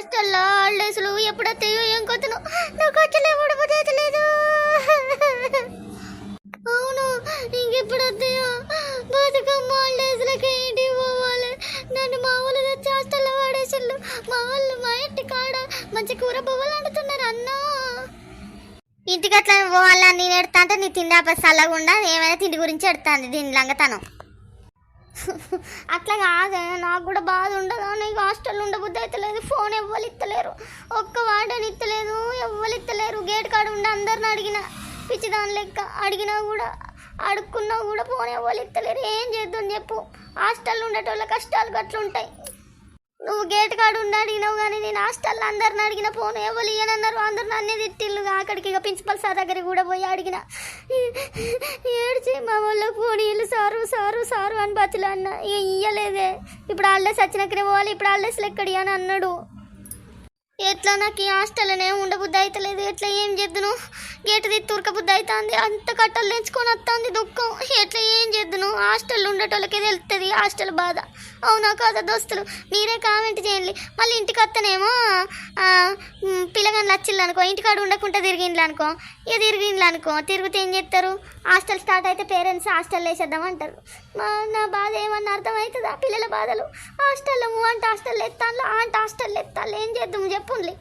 హాస్టల్లో హాలిడేస్లు ఎప్పుడు ఏం కొత్తను నాకు వచ్చలే లేదు. అవును ఇంకెప్పుడు వస్తాయో? బతుకమ్మ హాలిడేస్లకి ఇంటికి పోవాలి? నన్ను మా వాళ్ళు తెచ్చి హాస్టల్లో వాడేసిళ్ళు. మా వాళ్ళు మా ఇంటి కాడ మంచి కూర పువ్వులు అంటున్నారు అన్నా. ఇంటికి అట్లా పోవాలని నేను ఎడతా అంటే నీ తిండి ఆపే చల్లకుండా ఏమైనా తిండి గురించి ఎడతాను దీని లంగతనం. అట్లా కాదే నాకు కూడా బాధ ఉండదు. నీకు హాస్టల్ ఉండబుద్ధి అయితే లేదు ఫోన్ ఎవ్వరు ఇస్తలేరు ఒక్క వాడని ఇస్తలేదు ఎవ్వరు ఇస్తలేరు గేట్ కాడ ఉండి అందరిని అడిగిన పిచ్చిదాని లెక్క అడిగినా కూడా అడుక్కున్నా కూడా ఫోన్ ఎవ్వరు ఇస్తలేరు ఏం చేద్దాం చెప్పు. హాస్టల్ ఉండేటోళ్ళ కష్టాలు గట్లుంటాయి. నువ్వు గేట్ కాడ ఉండి అడిగినావు కానీ నేను హాస్టల్లో అందరిని అడిగిన ఫోన్ ఎవరు ఇయ్యనన్నారు అందరు నన్నే తిట్టిల్లు అక్కడికి ఇక ప్రిన్సిపల్ సార్ దగ్గరికి కూడా పోయి అడిగిన. ఏడ్చి మా వాళ్ళకి ఫోన్ ఇల్లు సారు సారు సారు అని బతులు అన్న ఇక ఇయ్యలేదే. ఇప్పుడు హాలిడేస్ వచ్చినక్కడే పోవాలి. ఇప్పుడు హాలిడేస్లు ఎక్కడి అని అన్నాడు. ఎట్లా నాకు ఈ హాస్టల్లోనే ఉండబుద్ధి అవుతలేదు ఎట్లా ఏం చేద్దును? గేటు తీసి తురకబుద్ధి అవుతుంది అంత కట్టలు తెంచుకొని వస్తుంది దుఃఖం. ఎట్లా ఏం చేద్దును? హాస్టల్లో ఉండేటోళ్ళకే తెలుస్తుంది హాస్టల్ బాధ. అవునా కాదా దోస్తులు? మీరే కామెంట్ చేయండి. మళ్ళీ ఇంటికి వస్తేనేమో పిల్లగాని వచ్చిల్లు అనుకో ఇంటికాడ ఉండకుండా తిరిగిండ్లు అనుకో ఇక తిరిగిండ్లు అనుకో తిరిగితే ఏం చేస్తారు హాస్టల్ స్టార్ట్ అయితే పేరెంట్స్ హాస్టల్ వేసేద్దాం అంటారు. మా నా బాధ ఏం అర్థమవుతుందా? పిల్లల బాధలు. హాస్టల్లో మూవ్ హాస్టల్ ఎత్తాను అంటే హాస్టల్ ఎత్తాను ఏం చేద్దాం? చెప్పుండ్లే